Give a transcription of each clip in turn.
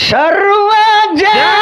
ಸರ್ವ ಜನ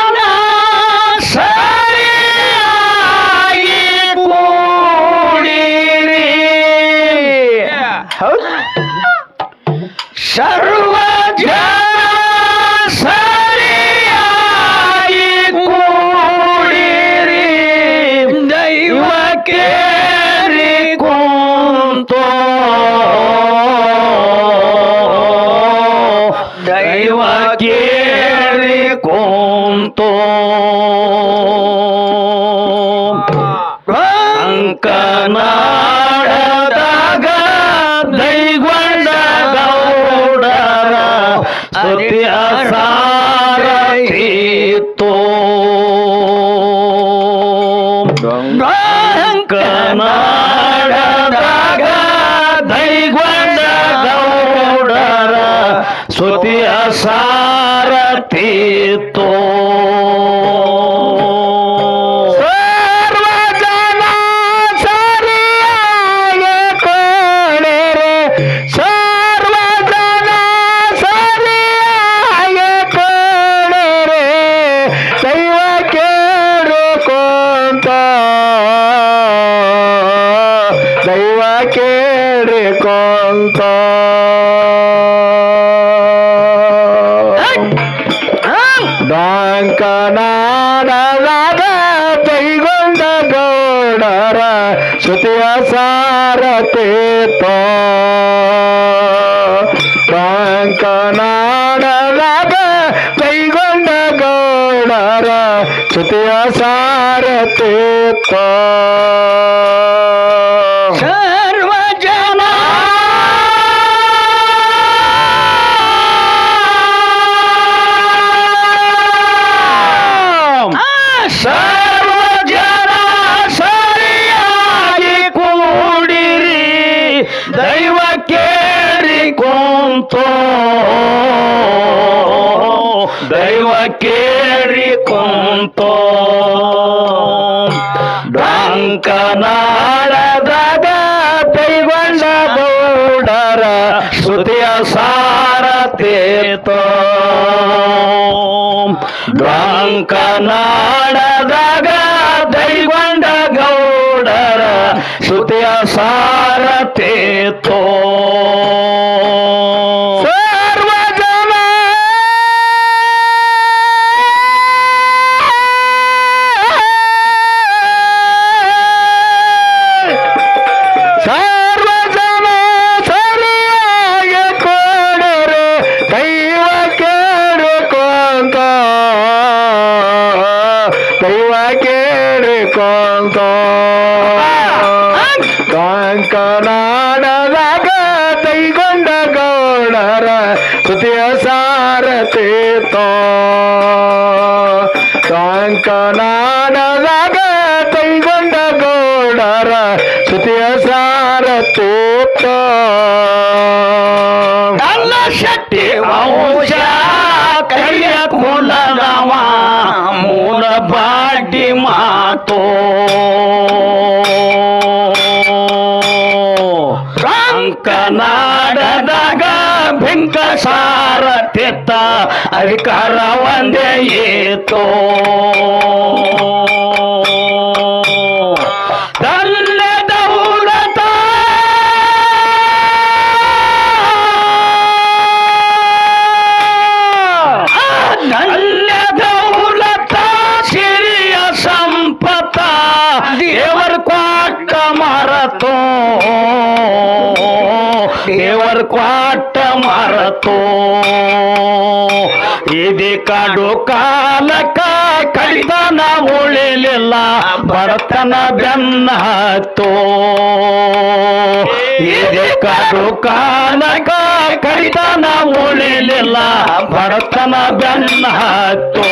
ಡಾಂಕನಾಡಲಾಗ ಕೈಗೊಂಡ ಗೌಡರ ಶ್ರುತಿಯ ಸಾರಥಿತೋ ಕುಂತೋ ಡಂಕನಾಡದಾಗ ಕೈಗೊಂಡ ಗೌಡರ ಶ್ರುತಿಯ ಸಾರಥೇತೋ ಡಂಕನಾಡದಾಗ ದೈಗೊಂಡ ಗೌಡರ ಶ್ರುತಿಯ ಸಾರಥೇತೋ ಶಕ್ತಿ ವಂಶ ಕೈಯ ಕುಲದವ ಮೂಲ ಬಾಡಿ ಮಾತೋ. ಕಂಕನಾಡದಾಗ ಬೆಂಕ ಸಾರಥಿತ ಅಧಿಕಾರ ಒಂದೇ ಏತೋ. ಕ್ವಾಟ ಮರತೋ. ಇದೆ ಕಾಡು ಕಾಲಕ ಕಡಿತನ ಉಳಿಲಿಲ್ಲ, ಬಡತನ ಬೆನ್ನ ಹತ್ತೋ. ಇದೆ ಕಾಡು ಕಾಲಕ ಕಡಿತನ ಉಳಿಲಿಲ್ಲ, ಬಡತನ ಬೆನ್ನ ಹತ್ತೋ.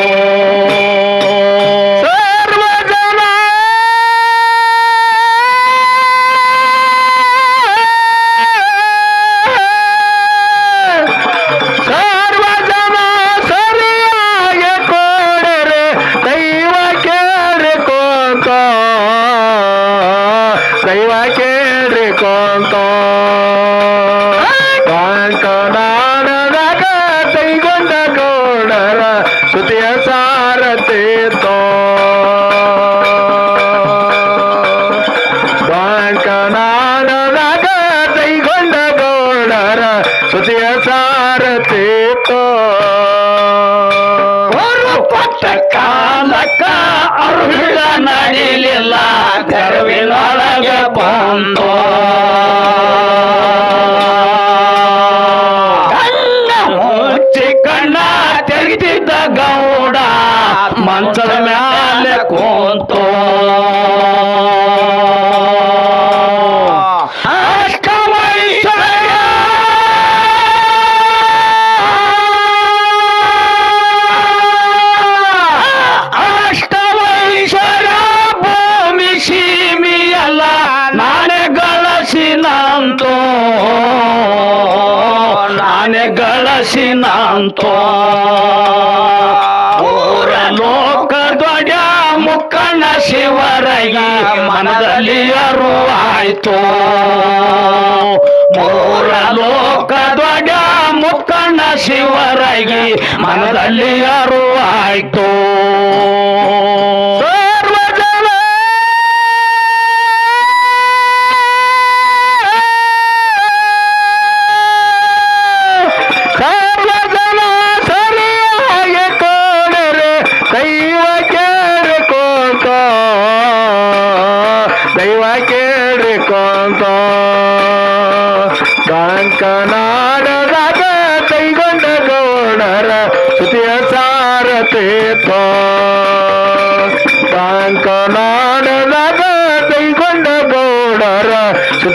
ಸುತಿಯ ಸಾರಥಿತೋ ಅವರು ಕೊಟ್ಟ ಕಾಲಕ್ಕ ಅರುಳ ನಡಿಲಿಲ್ಲ ಗರ್ವಿನೊಳಗ ಲೋಕ ಧ್ವಜ ಮುಕ್ಕಣ್ಣ ಶಿವರಯ್ಯ ಮನದಲ್ಲಿ ಅರುವಾಯ್ತು. ಮೂರ ಲೋಕ ಧ್ವಜ ಮುಕ್ಕಣ್ಣ ಶಿವರಯ್ಯ ಮನದಲ್ಲಿ ಅರುವಾಯ್ತು.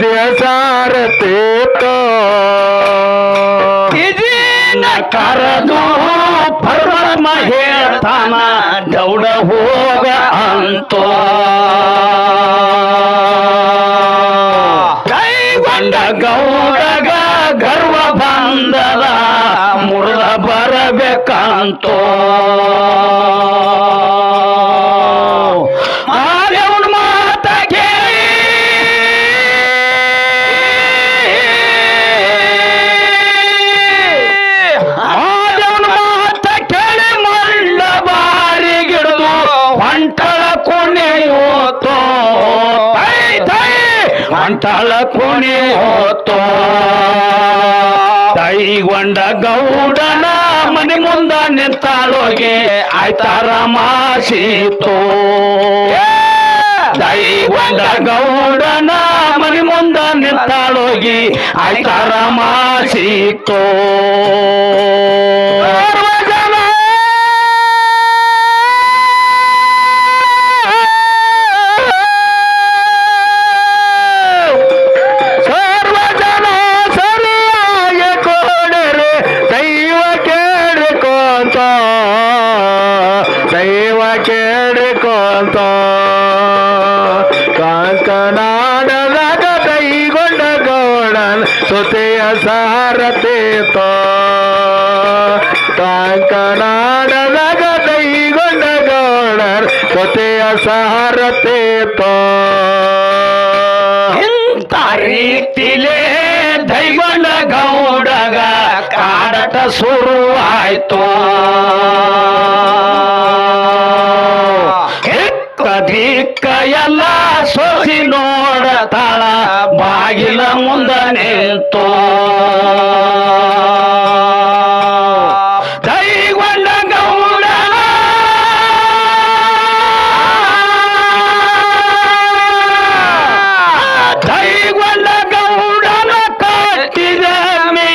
ಸುತಿಯ ತೋ ಕರೆದು ಪರಮ ಹೇಳ್ತಾನ ದೌಡ ಹೋಗ ಅಂತೋ. ಕೈಗೊಂಡ ಗೌಡಗ ಗರ್ವ ಬಂದದ ಮುರಿದ ಬರಬೇಕಂತೋ. ಹೊಂಟಳ ಕುಣಿಯೋತೋ ತೈಗೊಂಡ ಗೌಡನ ಮನೆ ಮುಂದ ನಿಂತಾಳೋಗೆ ಆಯ್ತಾರ ಮಾಸೀತೋ ದೈವಂಡ ಗೌಡನ ಮನೆ ಮುಂದ ನಿಂತಾಳೋಗಿ ಆಯ್ತಾರ ಮಾಸೀತೋ ರೀತಿಲೇ ದೈವನ ಗೌಡಗ ಕಾಡಟ ಶುರುವಾಯ್ತು. ಆಯ್ತು ದಿಕ್ಕ ಎಲ್ಲ ಸೋಸಿ ನೋಡತಾಳ ಬಾಗಿಲ ಮುಂದ ನಿಂತು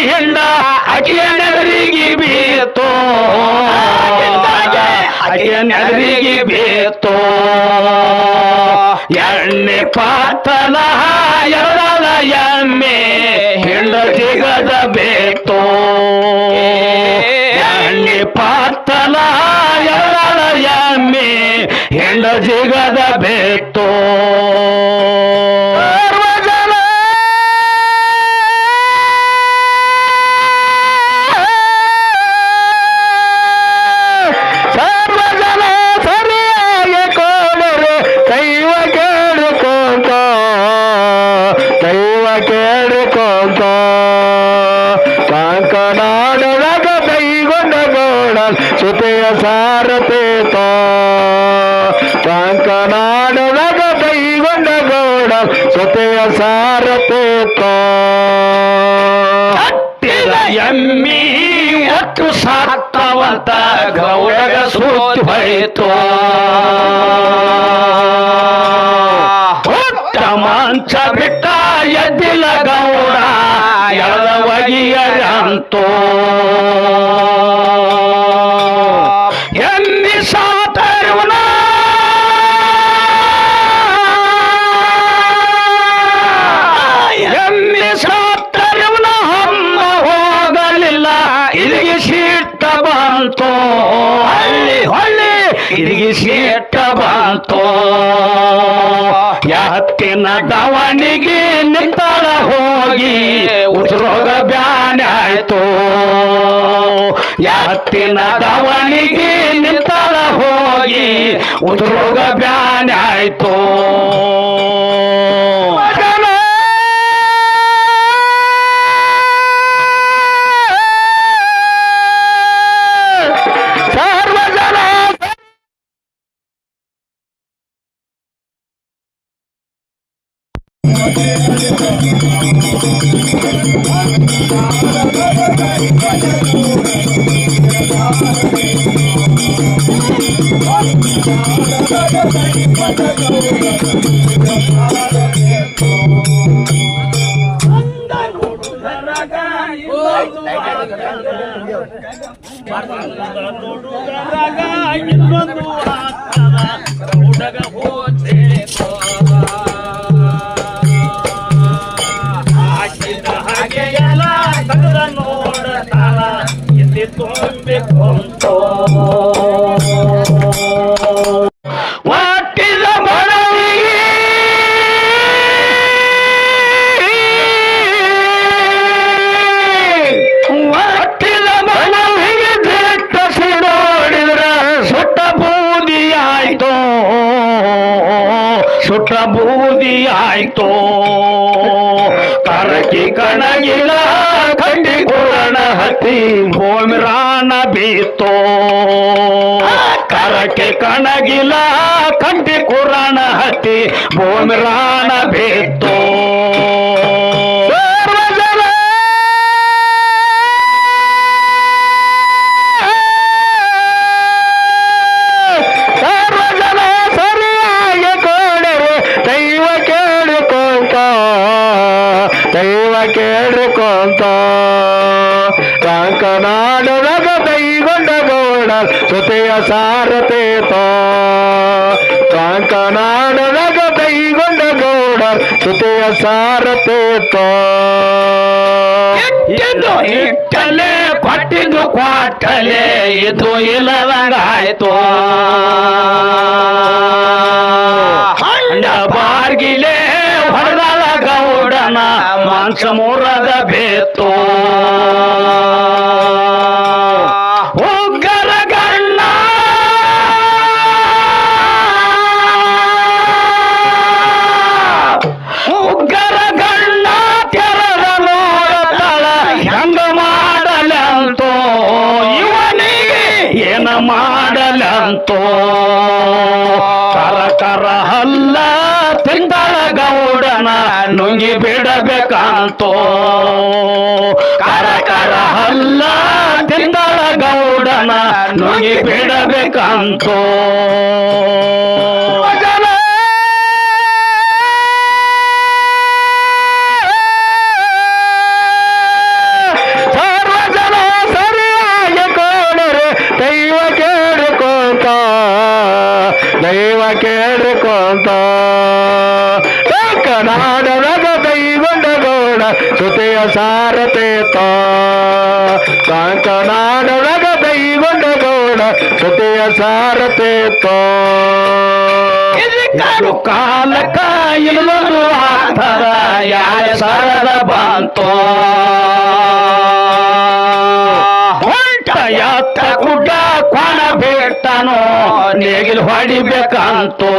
ಮೇಹಿಂಡ ಅಕಿಯ ನೆದರಿಗೆ ಬೀತೋ ಅಕಿಯ ನೆದರಿಗೆ ಬೀತೋ ಎಣ್ಣೆ ಪಾತಲ ಎರಡಲ ಎಮ್ಮೆ ಹಿಂಡ ಸಿಗದ ಬೇತೋ ಎಣ್ಣೆ ಪಾತಲ ಎರಡಲ ಎಮ್ಮೆ ಹಿಂಡ ಸಿಗದ ಬೇತೋ ಸಾಕ್ತವಂತ ಗೌಡಗ ಸೂತ್ ಹೋಯ್ತು ಹೊಟ್ಟ ಮಂಚ ಬಿಟ್ಟ ಎದ್ದಿಲ್ಲ ಗೌಡ ಎಳವಗಿಯರಂತೋ ಎಮ್ಮಿ ದವಣಿಗೆ ನಿಂತಳ ಹೋಗಿ ಉಸಿರೋಗ ಬ್ಯಾನಾಯ್ತು ಯಾತ್ತಿನ ದವಣಿಗೆ ನಿಂತಳ ಹೋಗಿ ಉಸಿರೋಗ ಬ್ಯಾನೆ ಒಟ್ಟಿದ ಕೊಟ್ಟಲೆ ಇದು ಇಲ್ಲದಂಗಾಯ್ತು. ಹಂಡ ಬಾರ್ಗಿಲೆ ಹೊಡೆದಳ ಗೌಡನ ಮಾಂಸ ಮೂರದ ಬೇತು. ಮಾಡಲಂತೋ ಕರ ಕರ ಹಲ್ಲ ತಿಂಗಳ ಗೌಡನ ನುಂಗಿ ಬಿಡಬೇಕಂತೋ. ಕರ ಕರ ಹಲ್ಲ ತಿಂಗಳ ಗೌಡನ ನುಂಗಿ ಬಿಡಬೇಕಂತೋ. ಗೌಡ ಸುತೆಯ ಸಾರತೇತ ಕಾಂಕನಾಡದಾಗ ಕೈಗೊಂಡ ಗೌಡ ಸುತೆಯ ಸಾರತೇತ ಇದು ಕಾಲ ಕಾಯಿಲು ಆತರ ಯಾರ ಸರದ ಬಂತೋ? ಎತ್ತ ಗುಡ್ಡ ಕೊಣ ಬಿಟ್ಟನೋ ನೇಗಿಲ್ ಹೊಡಿಬೇಕಂತೋ?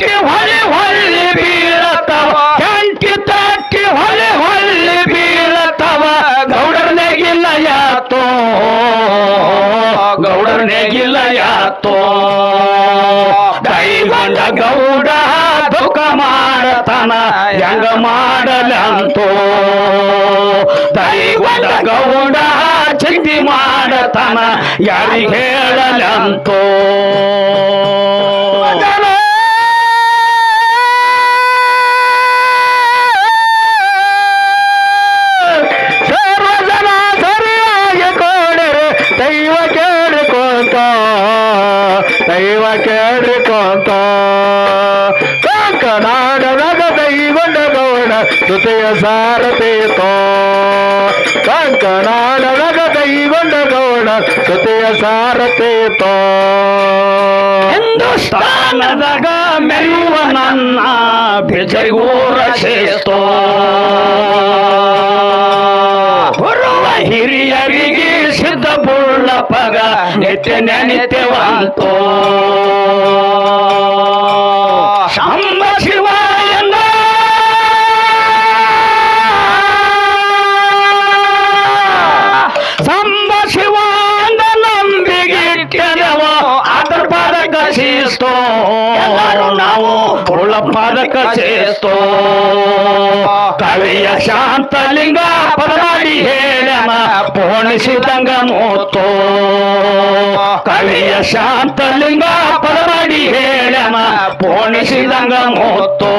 ತಾಟಿ ಹೊಳೆ ಹೊಳ್ಳಿ ಬೀಳತವ ಕಂಟಿ ತಾಟಿ ಹೊಳೆ ಹೊಳ್ಳಿ ಬೀಳತವ ಗೌಡರ ನೆಗಿಲ್ಲ ಯಾತೋ ಗೌಡರ ನೆಗಿಲ್ಲ ಯಾತೋ ಕೈಗೊಂಡ ಗೌಡ ದುಃಖ ಮಾಡತನ ಹೆಂಗ ಮಾಡಲಂತೋ. ಕೈಗೊಂಡ ಗೌಡ ಚಿಂತಿ ಮಾಡತನ ಯಾರಿಗೆ ಹೇಳಲಂತೋ. ಜೊತೆಯ ಸಾರತೇತೋ ಕಂಕನಾಡದಾಗ ಕೈಗೊಂಡ ಗೌಡ ಜೊತೆಯ ಸಾರತೇತೋ ಹಿಂದೂಸ್ತಾನದಾಗ ಮೆರೆಯುವ ನನ್ನ ಬಿಜೈಗೂರ ಶಿಸ್ತೋ ಬರುವ ಹಿರಿಯರಿಗೆ ಸಿದ್ಧ ಪೂರ್ಣ ಪಗ ನಿತ್ಯ ನೆನಿತ್ಯವಂತೋ. ಪದಕ ಶಿಸ್ತೋ ಕವಿಯ ಶಾಂತಲಿಂಗ ಪದಮಾಡಿ ಹೇಳನ ಪೋಣಿಸಿದಂಗ ಮೂತೋ ಕವಿಯ ಶಾಂತಲಿಂಗ ಪದಮಾಡಿ ಹೇಳನ ಪೋಣಿಸಿದಂಗ ಮೂತೋ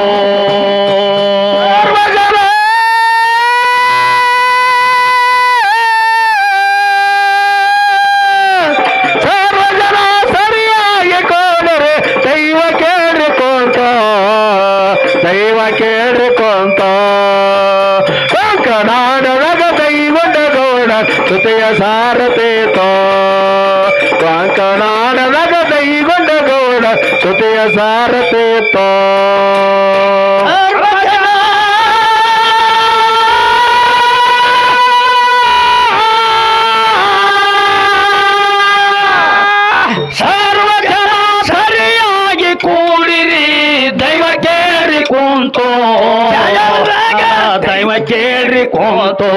ದೈವ ಕೇಳ್ರಿ ಕೋತೋ.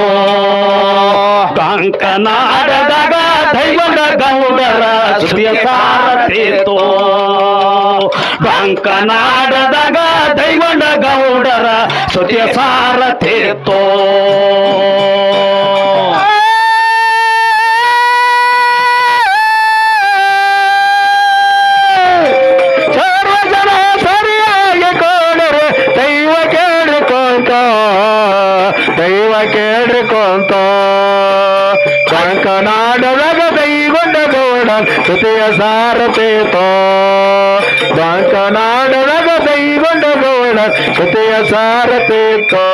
ಕಂಕನಾಡದಾಗ ದೈವದ ಗೌಡರ ಸುದಿಯ ಕಂಕನಾಡದಾಗ ದೈವದ ಗೌಡರ ಸುದಿಯ ಸಾರಥಿತೋ ಸಾರತೇತೋ ಕಂಕನಾಡದಾಗ ದೈಗೊಂಡ ಗೌಡ ಜೊತೆಯ ಸಾರತೇತೋ